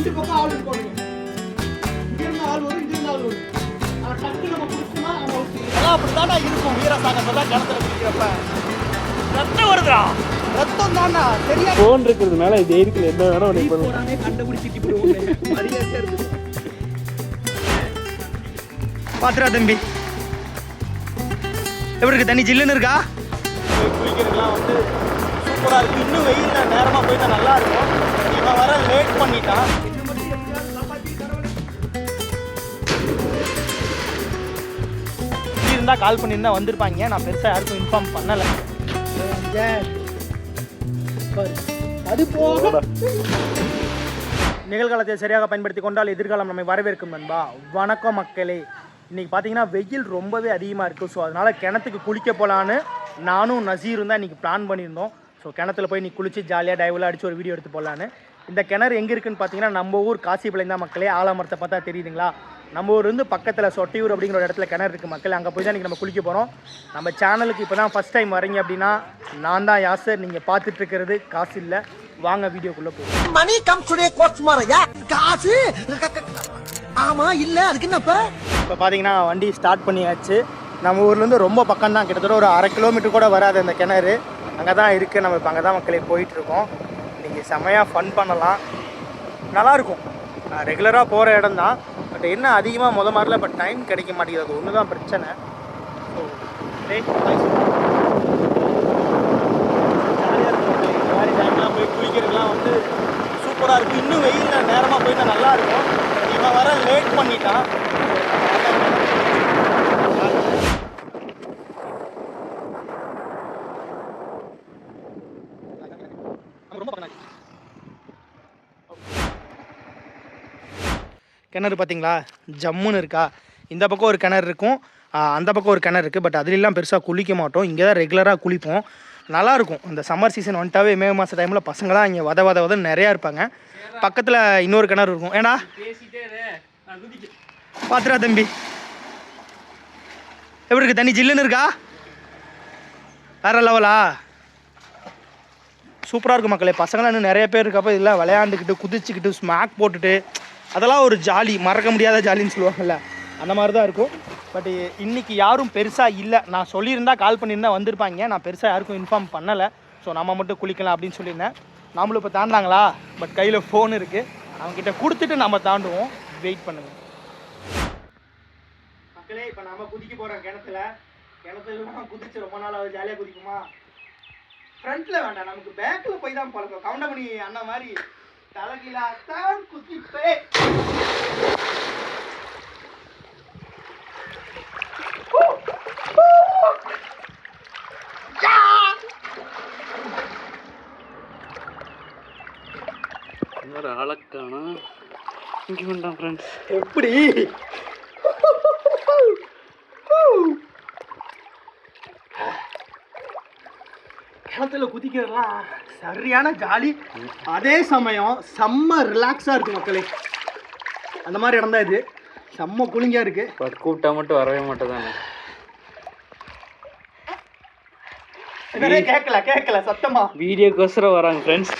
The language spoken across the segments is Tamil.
ரெண்டு பக்கம் ஆள் இருக்கணும் இங்க இருந்து ஆள் வரும் இங்க இருந்து ஆள் வரும். ஆனா டக்கு நம்ம குடிச்சோம்னா நம்ம out. எல்லாம் அப்படித்தானா இருக்கும் கிணத்துல குடிக்கிறப்ப ரத்தம் வருதுடா ரத்தம் தானா? சரியா ஃபோன் இருக்கிறதுனால இது எரிக்கல எந்த வேணா உனக்கு போறானே கண்டுபிடிச்சிட்டு போடுவோம் மரியாதை இருக்கு பாத்துரா தம்பி. எப்படி இருக்கு தண்ணி ஜில்லுன்னு இருக்கா? குளிக்கிறதுலாம் வந்து சூப்பராக இருக்கு. இன்னும் வெயிலில் நேரமாக போயிட்டா நல்லா இருக்கும். இவன் வர லேட் பண்ணிட்டான். இருந்தா கால் பண்ணியிருந்தா வந்திருப்பாங்க. நான் பெருசாக யாருக்கும் இன்ஃபார்ம் பண்ணலை. அது போக நிகழ்காலத்தை சரியாக பயன்படுத்தி கொண்டால் எதிர்காலம் நம்மை வரவேற்கும் நண்பா. வணக்கம் மக்களே. இன்னைக்கு பார்த்தீங்கன்னா வெயில் ரொம்பவே அதிகமாக இருக்குது ஸோ அதனால் கிணத்துக்கு குளிக்க போகலான்னு நானும் நசீரும் தான் இன்றைக்கி பிளான் பண்ணியிருந்தோம். ஸோ கிணத்துல போய் நீ குளிச்சு ஜாலியாக டைவில் அடிச்சு ஒரு வீடியோ எடுத்து போடலான்னு இந்த கிணறு எங்கே இருக்குன்னு பார்த்தீங்கன்னா நம்ம ஊர் காசி பிள்ளைந்தா மக்களே ஆலாமரத்தை பார்த்தா தெரியுதுங்களா? நம்ம ஊர் வந்து பக்கத்தில் சொட்டியூர் அப்படிங்கிற ஒரு இடத்துல கிணறு இருக்குது மக்கள் அங்கே போய் தான் இன்றைக்கி நம்ம குளிக்க போகிறோம் நம்ம சேனலுக்கு இப்போ தான் ஃபஸ்ட் டைம் வரீங்க அப்படின்னா நான் தான் யாசர் நீங்கள் பார்த்துட்டு இருக்கிறது காசு இல்லை. வாங்க வீடியோக்குள்ளே போகும் மணி கம் டுடே கோட்ஸ் மாரையா காசு? க- க- ஆமா இல்ல அதுக்கு என்னப்ப இப்போ? பார்த்தீங்கன்னா வண்டி ஸ்டார்ட் பண்ணியாச்சு. நம்ம ஊர்லேருந்து ரொம்ப பக்கம் தான் கிட்டத்தட்ட ஒரு அரை கிலோமீட்டர் கூட வராது அந்த கிணறு. அங்கே தான் இருக்குது நம்ம இப்போ அங்கே தான் மக்களே போயிட்டுருக்கோம் செமையாக ஃபன் பண்ணலாம். நல்லாயிருக்கும். ரெகுலராக போகிற இடம் தான் பட் என்ன அதிகமாக முத மாதிரில இப்போ டைம் கிடைக்க மாட்டேங்குது. அது ஒன்று தான் பிரச்சனை ஸோ ஜாலியாக இருக்கும். போய் குளிக்கிறதுலாம் வந்து சூப்பராக இருக்கும். இன்னும் வெயிலில் நேரமாக போயிட்டா நல்லா இருக்கும் இவன் வர லேட் பண்ணிட்டான். கிணறு பார்த்தீங்களா? ஜம்முன்னு இருக்கா? இந்த பக்கம் ஒரு கிணறு இருக்கும். அந்த பக்கம் ஒரு கிணறு இருக்குது பட் அதுலெல்லாம் பெருசாக குளிக்க மாட்டோம். இங்கே தான் ரெகுலராக குளிப்போம். நல்லாயிருக்கும் இந்த சம்மர் சீசன் வந்துட்டாவே மே மாத டைமில் பசங்களாம் இங்கே வத வத வத நிறையா இருப்பாங்க. பக்கத்தில் இன்னொரு கிணறு இருக்கும். ஏடா பார்த்துடா தம்பி. எப்படி இருக்கு? தண்ணி ஜில்லுன்னு இருக்கா? வேற லெவலா சூப்பராக இருக்கும் மக்களே. பசங்களாம் இன்னும் நிறைய பேர் இருக்கப்போ இதெல்லாம் விளையாண்டுக்கிட்டு குதிச்சுக்கிட்டு ஸ்மாக் போட்டுட்டு அதெல்லாம் ஒரு ஜாலி மறக்க முடியாத ஜாலின்னு சொல்லுவாங்கல்ல. அந்த மாதிரி தான் இருக்கும். பட் இன்றைக்கி யாரும் பெருசாக இல்லை. நான் சொல்லியிருந்தா கால் பண்ணியிருந்தா வந்திருப்பாங்க. நான் பெருசாக யாருக்கும் இன்ஃபார்ம் பண்ணலை. ஸோ நம்ம மட்டும் குளிக்கலாம் அப்படின்னு சொல்லியிருந்தேன். நம்மளும் இப்போ தாண்டாங்களா? பட் கையில் ஃபோன் இருக்குது அவங்ககிட்ட கொடுத்துட்டு நம்ம தாண்டுவோம். வெயிட் பண்ணுங்கள் மக்களே இப்போ நம்ம குதிக்க போகிறோம் கிணத்துல. கிணத்துல குதிச்சு ரொம்ப நாள் ஆகுது. ஜாலியாக குதிக்குமா ஃப்ரண்ட்டில் வேண்டாம். நமக்கு பேக்கில் போய் தான் பழக்கம். கவுண்டமணி அண்ணா மாதிரி தலைகீழா தான் குதிப்பே இன்னொரு ஆளக்கானா இங்கே வேண்டாம் ஃப்ரெண்ட்ஸ் எப்படி? கிணத்துல குதிக்கிறதுலாம் சரியான ஜாலி. அதே சமயம் செம்ம ரிலாக்ஸாக இருக்கு மக்களே. அந்த மாதிரி இடம் தான் இது. செம்ம குளிங்கா இருக்கு. பட் கூப்பிட்டா மட்டும் வரவே மாட்டேதானே? என்னடே கேட்கல கேட்கல சத்தமா? வீடியோக்கோசரம் வராங்க ஃப்ரெண்ட்ஸ்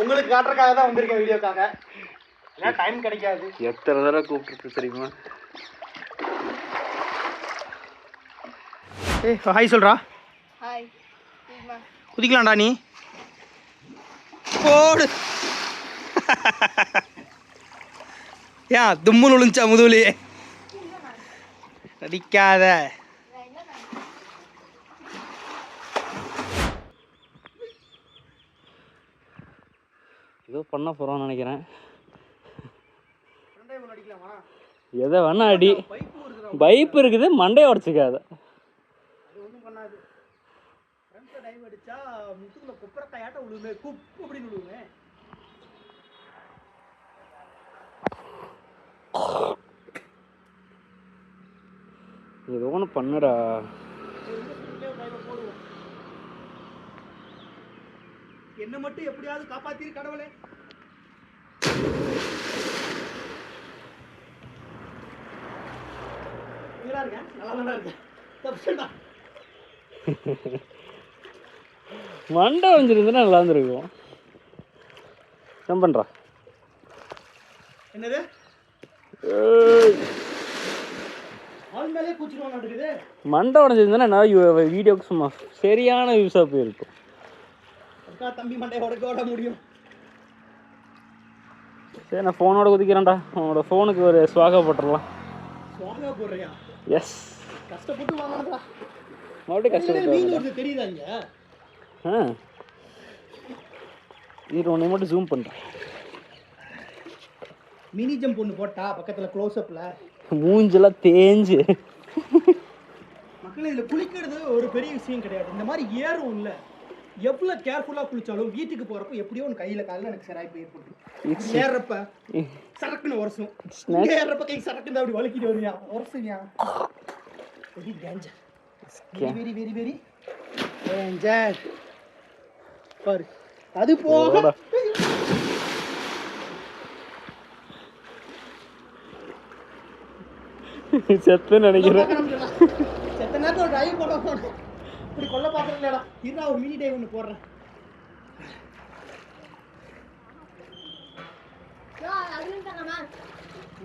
உங்களுக்கு காட்டுறதுக்காக தான் வந்திருக்கேன் வீடியோக்காக. ஏன்னா டைம் கிடைக்காது. எத்தனை தடவை கூப்பிட்டு தெரியுமா? ஏய் ஹாய் சொல்றா. ஹாய் குதிக்கலாம்டா நீ. போடு. ஏன் தும்முல் விழுந்துச்சா முதுகுலி. நடிக்காத. ஏதோ பண்ண போகிறோம்னு நினைக்கிறேன். எதை வேணா அடி. பைப் இருக்குது. மண்டையை உடச்சிக்காத. அடிச்சா முதுகுல குப்பரக்காயாட்ட விழுவுமே குப்பு அப்படின்னு விழுவுமே ஏதோ ஒன்று பண்ணுடா. என்ன மட்டும் எப்படியாவது காப்பாத்திரு கடவுளே. நல்லா இருக்கேன். நல்லா நல்லா இருக்கேன். தப்பிச்சுடா. மண்டை வஞ்சிருந்தா நல்லா இருந்திருக்கும். ஜம்ப் பண்ணுறா என்னது மண்டை உடஞ்சிருந்தா நான் வீடியோக்கு சும்மா சரியான யூஸாக போயிருக்கும். தம்பி உடைக்க முடியும். சரி நான் ஃபோனோட குதிக்கிறேன்டா. உன்னோட ஃபோனுக்கு ஒரு ஸ்வாகா போட்டுடலாம் சுவாகா போடுறியா? எஸ் கஷ்டப்பட்டு மறுபடியும் கஷ்டப்பட்டு மீன் வருது தெரியுதா இங்க? ஆ. இது ஒன்று மட்டும் ஜூம் பண்ணுறேன் மினி ஜம்ப் ஒன்று போட்டா பக்கத்துல க்ளோஸ் அப்ல மூஞ்செல்லாம் தேஞ்சு. மக்களே இதுல குளிக்கிறது ஒரு பெரிய விஷயம் கிடையாது. இந்த மாதிரி ஏறும் இல்ல. எவ்வளவு கேர்ஃபுல்லா குளிச்சாலும் வீட்டுக்கு போறப்ப எப்படியோ ஒன்று கையில காலில் எனக்கு சராய்ப்பு ஏற்படும் It's- ஏறுறப்ப சரக்குன்னு உரசும். இங்க ஏறுறப்ப கை சரக்குன்னு அப்படி வலிக்கிட்டு வருவியா உரசுவியா very danger very very very danger பாரு. அது போக. செத்துன்னு நினைக்கிறேன். செத்த நேரத்தில் டிரைவ் போட போனோம் இப்படி கொல்ல பார்க்கறது இல்லடா இருந்தா ஒரு மினி டைவ் ஒன்று போடுறேன்.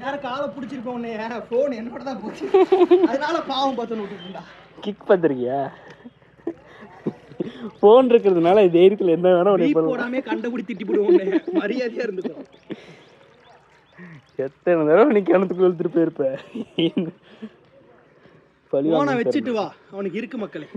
யாரும் காலை பிடிச்சிருப்போம் உன்னைய. ஃபோன் என்னோட தான் போச்சு. அதனால பாவம் பார்த்து விட்டுருந்தா கிக் பார்த்துருக்கியா ஃபோன் இருக்கிறதுனால தைரியத்தில் என்ன வேணா பண்ணலாம் போடாமே கண்டபடி திட்டி போடுவோம். மரியாதையா இருந்துக்கும் எத்தனை தடவை நீ கிணத்துக்குள்ள இழுத்துட்டு போயிருப்ப? போனை வச்சுட்டு வா. அவனுக்கு இருக்கு மக்களே.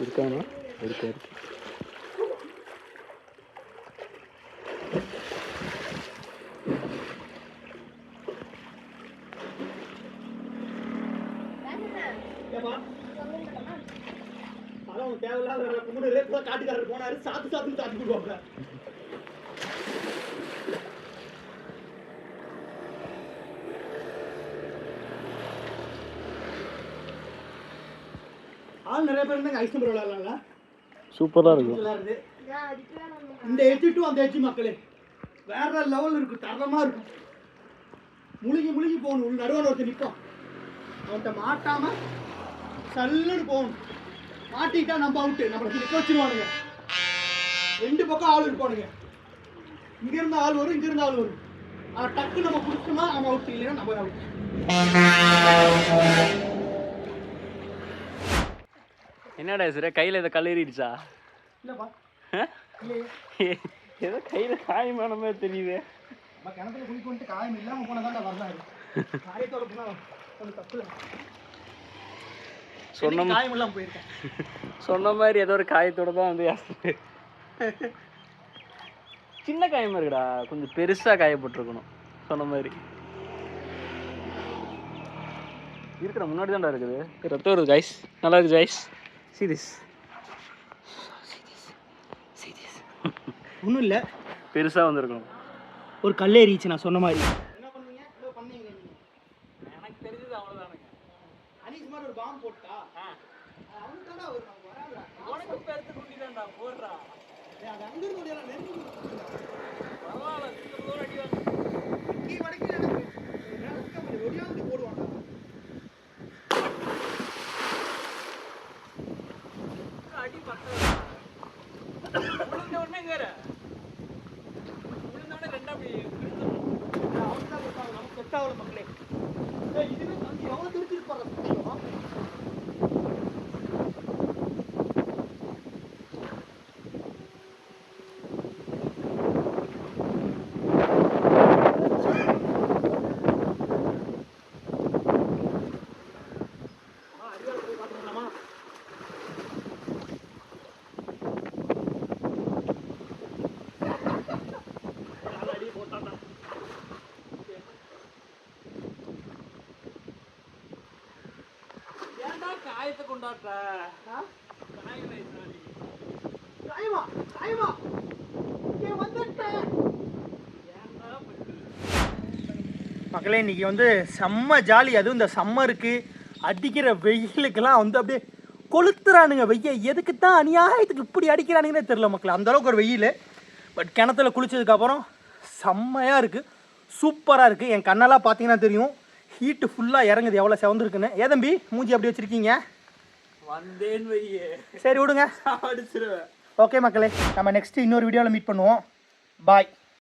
இருக்கானா? இருக்கா இருக்கு. ஏப்பா அதான் உனக்கு தேவையில்லாத மூணு ரேட் காட்டுக்காரர் போனாரு. சாத்து சாத்துன்னு சாத்தி கொடுவாங்க ஆள் நிறைய பேர் இருந்தாங்க. ஐஸ் நம்பர் விளையாடலாம்ல? சூப்பராக இருக்கும். இந்த எட்ஜு டு அந்த மக்களே. வேற லெவல் இருக்கு. தரமா இருக்கும். முழுகி முழுகி போகணும். நடுவில் ஒருத்தர் நிற்கும் அவன்கிட்ட மாட்டாம சல்லுன்னு போகணும். மாட்டிக்கிட்டா நம்ம அவுட்டு நம்மளை நிற்க வச்சிருவானுங்க ரெண்டு பக்கம் ஆள் இருப்பானுங்க. இங்க இருந்து ஆள் வரும் இங்க இருந்து ஆள் வரும். ஆனா டக்கு நம்ம பிடிச்சோமா அவன் அவுட் இல்லைன்னா நம்ம அவுட் என்னடா சார்? கையில் இதை கல்லறிடுச்சா? இல்லப்பா. ஏதோ கையில் காயமான மாதிரி தெரியுது. நம்ம கிணத்துல காயம் இல்லாம போனதாண்டா வரலாம் காயத்தோட போனா கொஞ்சம் தப்பு. இல்லை சொன்ன சொன்ன காயம் இல்லாம போயிருக்கேன். சொன்ன மாதிரி ஏதோ ஒரு காயத்தோட தான் வந்து இறந்து. சின்ன காயமா இருக்குடா. கொஞ்சம் பெருசா காயப்பட்டிருக்கணும். சொன்ன மாதிரி. இருக்கிற முன்னாடி தான்டா இருக்குது. ரத்தம் வருது கைஸ் நல்லா இருக்கு கைஸ் see this. ஒன்றும் இல்லை. பெருசா வந்திருக்கணும். ஒரு கல்லேறிச்சு நான் சொன்ன மாதிரி. எனக்கு தெரிஞ்சது அவ்வளோதானுங்க அனீஸ் மாதிரி ஒரு பாம்பு போட்டா அவனுக்கு தான்டா வரும் அவங்க வராதுடா உனக்கு தான்டா போடுறா. அது அங்க இருந்து ஒரு நெருங்கி பரவாயில்ல தூரம் அடி வாங்க. கீ வடக்கு எனக்கு ஒடியாந்து போடுவான்டா அடி பத்தல உடனே எங்க விழுந்த உடனே ரெண்டா அப்படி கொடுப்பாங்க. நமக்கு செட் ஆகல மக்களே ஏய், இதுவே தம்பி எவ்வளோ திருச்சிருப்பாரு ஏன்டா காயத்தை காயமா காயமா வந்துட்டேன் மக்களே இன்னைக்கு வந்து செம்ம ஜாலி. அதுவும் இந்த சம்மருக்கு அடிக்கிற வெயிலுக்கெல்லாம் வந்து அப்படியே கொளுத்துறானுங்க வெய்ய. எதுக்கு தான் அநியாயத்துக்கு இப்படி அடிக்கிறானுங்கன்னே தெரில மக்களே. அந்த அளவுக்கு ஒரு வெயில். பட் கிணத்துல குளிச்சதுக்கப்புறம் செம்மையாக இருக்குது சூப்பராக இருக்குது என் கண்ணெல்லாம் பார்த்தீங்கன்னா தெரியும். ஹீட்டு ஃபுல்லாக இறங்குது. எவ்வளோ செவந்துருக்குன்னு. ஏ தம்பி மூஞ்சி அப்படி வச்சுருக்கீங்க? வந்தேன்னு வையே சரி விடுங்க. ஓகே மக்களே நம்ம நெக்ஸ்ட் இன்னொரு வீடியோவில் மீட் பண்ணுவோம். பாய்